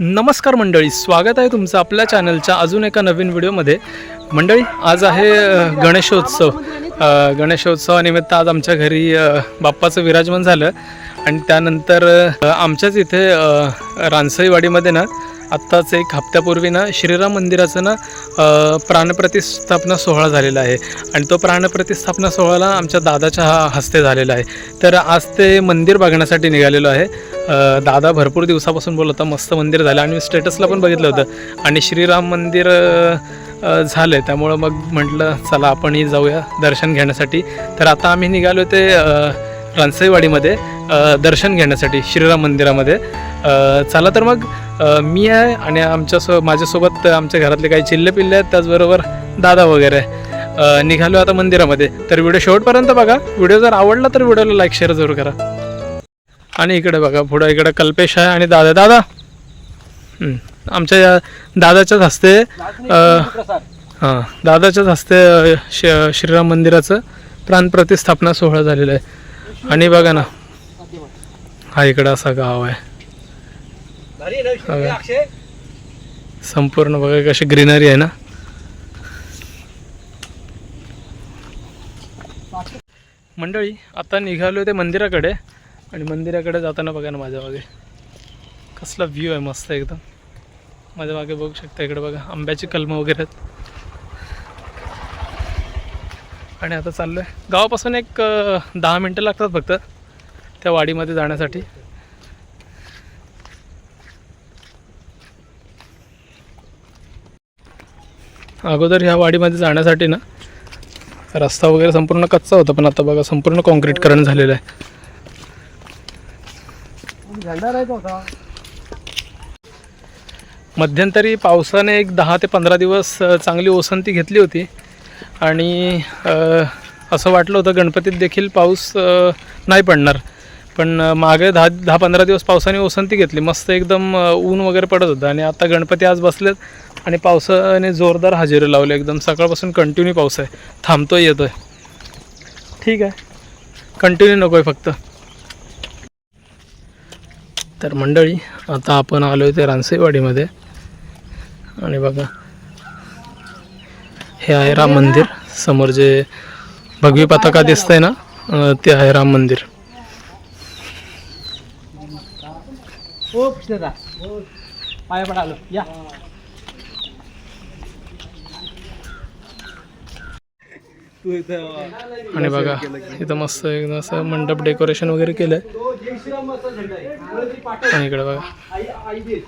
नमस्कार मंडळी स्वागत आहे तुमचं आपल्या चॅनलच्या अजून एका नवीन व्हिडिओमध्ये. मंडळी आज आहे गणेशोत्सव. गणेशोत्सवानिमित्त आज आमच्या घरी बाप्पाचं विराजमान झालं. आणि त्यानंतर आमच्याच इथे रानसईवाडीमध्ये ना आत्ताच एक हप्त्यापूर्वी ना श्रीराम मंदिराचं ना प्राणप्रतिस्थापना प्राणप्रतिष्ठापना सोहळा झालेला आहे. आणि तो प्राणप्रतिष्ठापना सोहळाला आमच्या दादाच्या हा- हस्ते झालेला आहे. तर आज ते मंदिर बघण्यासाठी निघालेलो आहे. दादा भरपूर दिवसापासून बोलत होता मस्त मंदिर झालं. आणि मी स्टेटसला पण बघितलं होतं. आणि श्रीराम मंदिर झालं आहे त्यामुळं मग म्हटलं चला आपणही जाऊया दर्शन घेण्यासाठी. तर आता आम्ही निघालो ते अ, रानसईवाडीमध्ये दर्शन घेण्यासाठी श्रीराम मंदिरामध्ये. चला तर मग मी आहे आणि आमच्यासो माझ्यासोबत आमच्या घरातले काही चिल्ले पिल्ले आहेत त्याचबरोबर दादा वगैरे. निघालो आता मंदिरामध्ये. तर व्हिडिओ शेवटपर्यंत बघा. व्हिडिओ जर आवडला तर व्हिडिओला लाईक शेअर जरूर करा. आणि इकडे बघा पुढं इकडे कल्पेश आहे आणि दादा. दादा! आमच्या या दादाच्याच हस्ते हां दादाच्याच हस्ते श श्रीराम मंदिराचं प्राणप्रतिष्ठापना सोहळा झालेला आहे. आणि बघा ना. हा इकडं असा गाव आहे. संपूर्ण बघा कशी ग्रीनरी आहे ना. मंडळी आता निघालो ते मंदिराकडे. आणि मंदिराकडे जाताना बघा ना माझ्या मागे. कसला व्ह्यू आहे मस्त एकदम. माझ्या मागे बघू शकता इकडे बघा आंब्याची कलमं वगैरे आहेत. आणि आता चाललो आहे गावापासून एक दहा मिनटं लागतात फक्त त्या वाडीमध्ये जाण्यासाठी. अगोदर ह्या वाडीमध्ये जाण्यासाठी ना रस्ता वगैरे संपूर्ण कच्चा होता पण आता बघा संपूर्ण कॉन्क्रीटकरण झालेलं आहे. मध्यंतरी पावसाने एक दहा ते पंधरा दिवस चांगली ओसंती घेतली होती. आणि असं वाटलं होतं गणपतीत देखील पाऊस नाही पडणार. पण मागे दहा दहा पंधरा दिवस पावसाने ओसंती घेतली. मस्त एकदम ऊन वगैरे पडत होतं. आणि आता गणपती आज बसलेत आणि पावसाने जोरदार हजेरी लावले. एकदम सकाळपासून कंटिन्यू पाऊस आहे. थांबतोय येतोय. ठीक आहे. कंटिन्यू नको आहे फक्त. तर मंडळी आता आपण आलो आहे ते रानसेवाडीमध्ये. आणि बघा हे आहे राम मंदिर. समोर जे भगवी पताका दिसतंय ना ते आहे राम मंदिर. हो पाया पडालो या. तू इथं आणि बघा इथं मस्त एकदम असं मंडप डेकोरेशन वगैरे केलं आहे तो जय श्रीराम असा झेंडा आहे मुलं ती पाठव आणि इकडे बघा. आई आई दे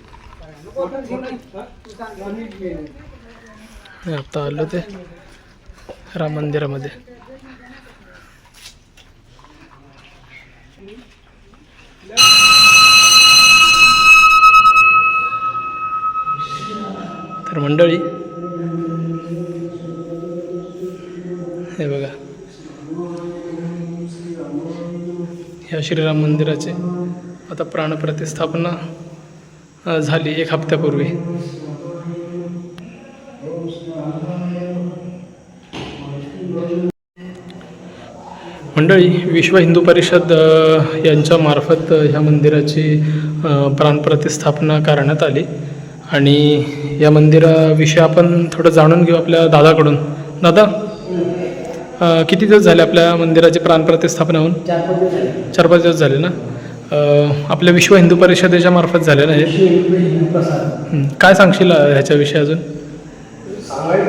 आता आलो ते राम मंदिरामध्ये. मंडळी. हे बघा. ह्या श्रीराम मंदिराचे आता प्राणप्रतिस्थापना झाली एक हप्त्यापूर्वी. मंडळी विश्व हिंदू परिषद यांच्यामार्फत ह्या मंदिराची प्राणप्रतिस्थापना करण्यात आली. आणि या मंदिराविषयी आपण थोडं जाणून घेऊ आपल्या दादाकडून. दादा किती दिवस झाले आपल्या मंदिराची प्राणप्रतिष्ठापना होऊन चार पाच दिवस झाले. ना? आपल्या विश्व हिंदू परिषदेच्या मार्फत झाले ना हे. काय सांगशील ह्याच्याविषयी अजून? हे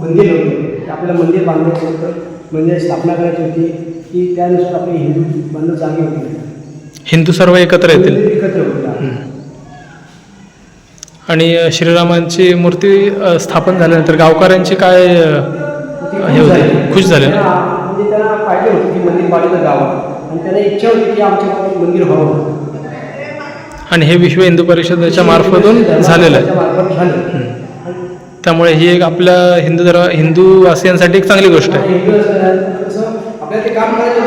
मंदिर होतं. ते आपल्याला मंदिर बांधायचं होतं. मंदिर स्थापना करायची होती. की त्यानुसार आपले हिंदू जागे होते. हिंदू सर्व एकत्र येतील. एकत्र होते आणि श्रीरामांची मूर्ती स्थापन झाल्यानंतर गावकऱ्यांची काय हे होते? खुश झाले. ना म्हणजे त्यांना पाहिजे होतं की मंदिर बाजूला जावं. आणि त्यांना इच्छा होती की आमच्या मंदिर व्हावं. आणि हे विश्व हिंदू परिषदेच्या मार्फतून झालेलं आहे. त्यामुळे ही एक आपल्या हिंदू धर्म हिंदू वासियांसाठी एक चांगली गोष्ट आहे. आपल्याला ते काम करायचं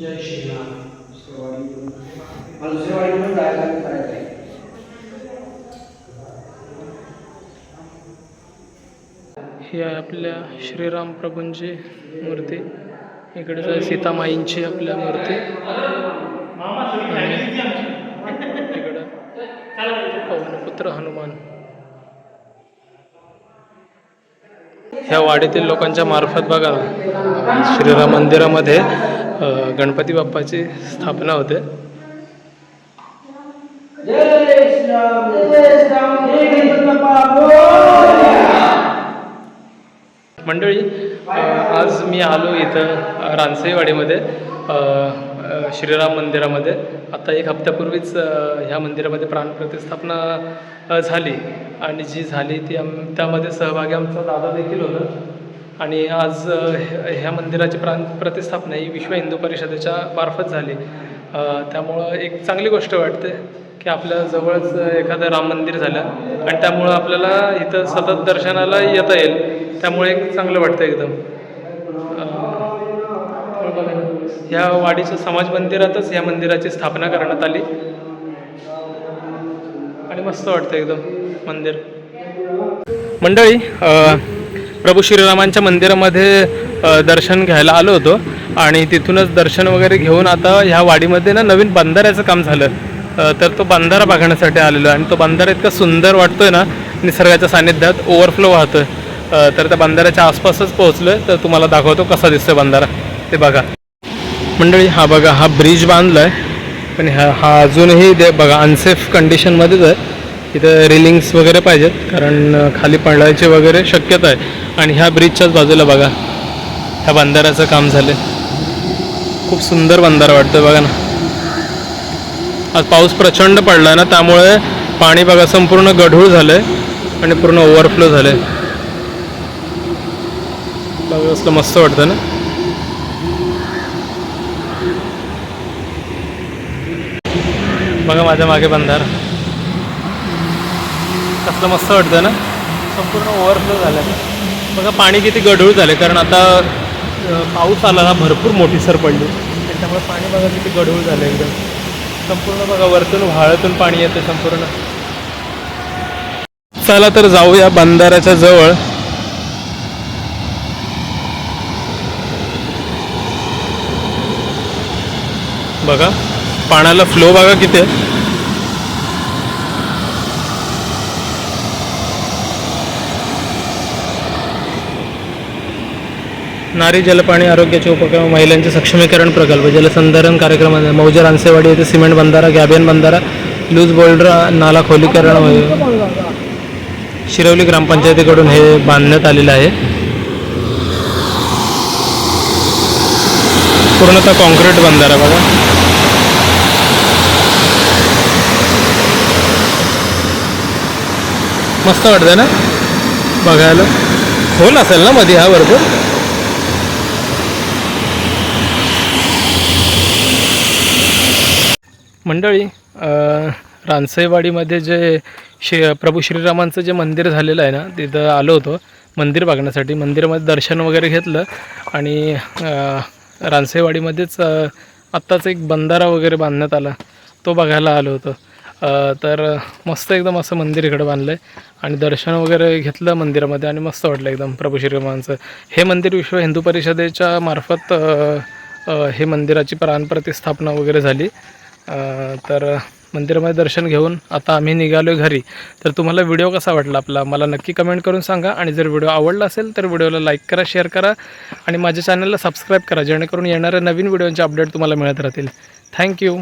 जय श्रीराम मला दुसऱ्या वाडीत पण जायला करायचं आहे ही आहे आपल्या श्रीराम प्रभूंची मूर्ती. इकडे सीतामाईंची आपल्या मूर्ती. आणि इकडं पवनपुत्र हनुमान. ह्या वाडीतील लोकांच्या मार्फत बघा. श्रीराम मंदिरामध्ये गणपती बाप्पाची स्थापना होते. मंडळी आज मी आलो इथं अ, रानसईवाडीमध्ये श्रीराम मंदिरामध्ये. आता एक हप्त्यापूर्वीच ह्या मंदिरामध्ये प्राणप्रतिष्ठापना झाली. आणि जी झाली ती आम त्यामध्ये सहभागी आमचा दादा देखील होता. आणि आज ह्या मंदिराची प्रां प्रतिस्थापना ही विश्व हिंदू परिषदेच्या मार्फत झाली. त्यामुळं एक चांगली गोष्ट वाटते की आपल्या जवळच एखादं राम मंदिर झालं आणि त्यामुळं आपल्याला इथं सतत दर्शनाला येता येईल. त्यामुळे एक चांगलं वाटतं एकदम. ह्या वाडीच्या समाज मंदिरातच ह्या मंदिराची स्थापना करण्यात आली. आणि मस्त वाटतं एकदम मंदिर. मंडळी प्रभू श्रीरामांच्या मंदिरामध्ये दर्शन घ्यायला आलो होतो. आणि तिथूनच दर्शन वगैरे घेऊन आता ह्या वाडीमध्ये ना नवीन बंधाऱ्याचं काम झालं. तर तो बंधारा बघण्यासाठी आलेलो आणि तो बंधारा इतका सुंदर वाटतोय ना निसर्गाच्या सानिध्यात ओव्हरफ्लो वाहतोय. तर त्या बंधाऱ्याच्या आसपासच पोहोचलोय. तर तुम्हाला दाखवतो कसा दिसतोय बंधारा. ते बघा. मंडळी हा बघा हा ब्रिज बांधलाय. पण ह्या हा अजूनही दे बघा अनसेफ कंडिशनमध्येच आहे. इथं रेलिंग्स वगैरे पाहिजेत कारण खाली पडण्याची वगैरे शक्यता आहे. आणि ह्या ब्रिजच्याच बाजूला बघा ह्या बंधाऱ्याचं काम झालं खूप सुंदर बंधारा वाटतं बघा ना. आज पाऊस प्रचंड पडला ना त्यामुळे पाणी बघा संपूर्ण गढूळ झालं आहे आणि पूर्ण ओव्हरफ्लो झालं आहे बघा असलं मस्त वाटतं ना. बघा माझ्या मागे बंधारा. कसलं मस्त वाटतं ना? संपूर्ण ओव्हरफ्लो झालं. बघा पाणी किती गढूळ झालं कारण आता पाऊस आला ना भरपूर मोठी सर पडली. आणि त्यामुळे पाणी बघा किती गढूळ झालं एकदम. संपूर्ण बघा वरतून व्हाळातून पाणी येतं संपूर्ण. चला तर जाऊया बंधाऱ्याच्या जवळ. बघा पाण्याला फ्लो बघा किती आहे. नारी जलपाणी आरोग्याचे उपक्रम महिलांचे सक्षमीकरण प्रकल्प जलसंधारण कार्यक्रम मौजा रानसेवाडी येथे सिमेंट बंधारा गॅबियन बंधारा लूज बोल्डर नाला खोलीकरण शिरवली ग्रामपंचायतीकडून हे बांधण्यात आलेलं आहे. पूर्णतः कॉन्क्रीट बंधारा बघा. मस्त वाटतं ना? बघायला. खोल असेल ना मध्ये हा भरपूर? मंडळी रानसईवाडीमध्ये जे श्री प्रभू श्रीरामांचं जे मंदिर झालेलं आहे ना तिथं आलो होतो. मंदिर बघण्यासाठी मंदिरामध्ये दर्शन वगैरे घेतलं आणि रानसईवाडीमध्येच आत्ताच एक बंधारा वगैरे बांधण्यात आला. तो बघायला आलो होतो. तर मस्त एकदम असं मंदिर इकडं बांधलं आहे आणि दर्शन वगैरे घेतलं मंदिरामध्ये आणि मस्त वाटलं एकदम प्रभू श्रीरामांचं. हे मंदिर विश्व हिंदू परिषदेच्या मार्फत हे मंदिराची प्राणप्रतिस्थापना वगैरे झाली. तर मंदिरामध्ये दर्शन घेऊन आता आम्ही निघालो घरी. तर तुम्हाला व्हिडिओ कसा वाटला आपला? मला नक्की कमेंट करून सांगा आणि जर व्हिडिओ आवडला असेल तर व्हिडिओला लाईक करा शेअर करा आणि माझ्या चॅनलला सबस्क्राईब करा जेणेकरून येणाऱ्या नवीन व्हिडिओचे अपडेट तुम्हाला मिळत राहतील. थँक्यू